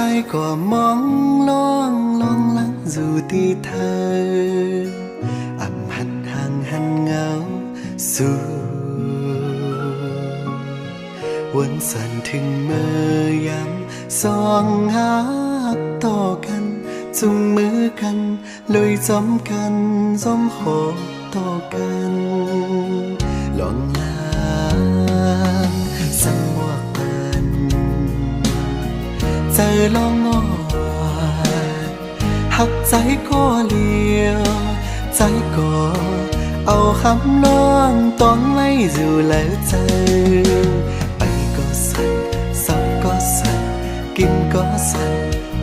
ใจก็มองลองลองลังอยู่ที่เธออับหันห่างหันเหงาสู่วัน จลองงอดหักใจก็เลี้ยว ใจก็เอาคำน้องต้องไม่อยู่แล้วเจไปก็สั่นเศร้าก็สั่นกินก็สั่น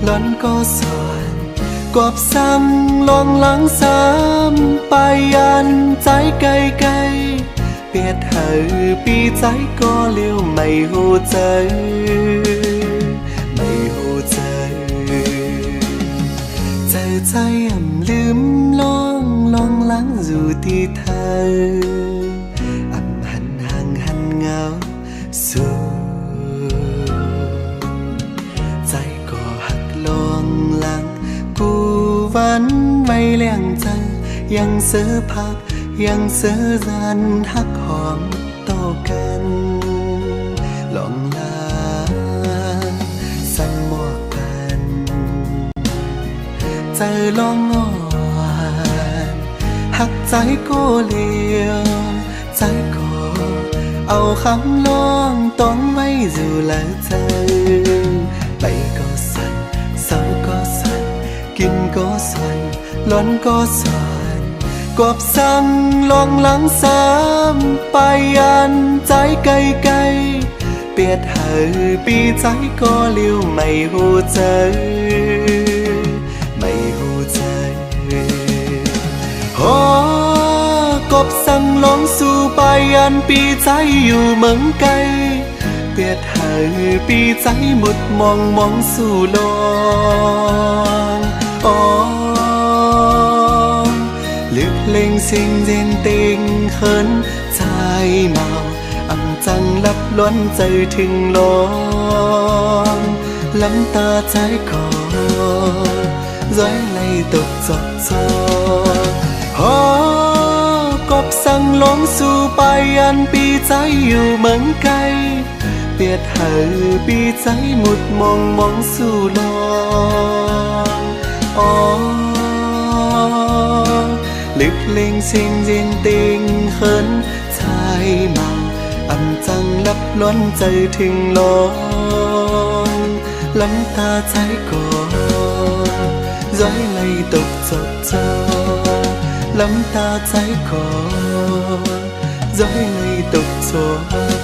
ร้อนก็สอนกอบซ้ำลองหลังซ้ำไปยันใจไกลไกลเปียดเหือปีใจก็เลี้ยวไม่หูใจ ใจอ่ำลืมลองลองลังอยู่ที่เธออำหันห่างหันเหงาสู่ใจก็หักลองลังกูวันไม่เลี้ยงใจยังเสือพักยังเสือรันหักหอมต่อกันลองลา ใจลองงอนหักใจก็เลี้ยวใจก็เอาคำลองต้องไม่อยู่แล้วเธอไปก็สั่นเศร้าก็สั่นกินก็สั่นร้อนก็สั่นกบสั่งลองหลังซ้ำไปยันใจไกลไกลเปียดเหอปีใจก็เลี้ยวไม่หูใจไสู่ไปอันปีใจอยู่เมืองไกลเปียดหายปีใจหมดมองมองสู่ลองอ๋อลึกเล็งสิ่งเย็นเต็งเขินใจเมาอำจังลับล้นใจถึงลองล้ำตาใจก่อร้อยไหลตกจอกจอ ไปอันปีใจอยู่เมืองไกลเปียดเหือปีใจหมุดมองมองสู่ลองอ๋อลึกเล็งสิ่งย็นติงเขินชายมาอำจังลับล้นใจถึงลองล้ำตาใจก่อนร้อยไหลตกจดเจอล้ำตาใจคอ ร้อย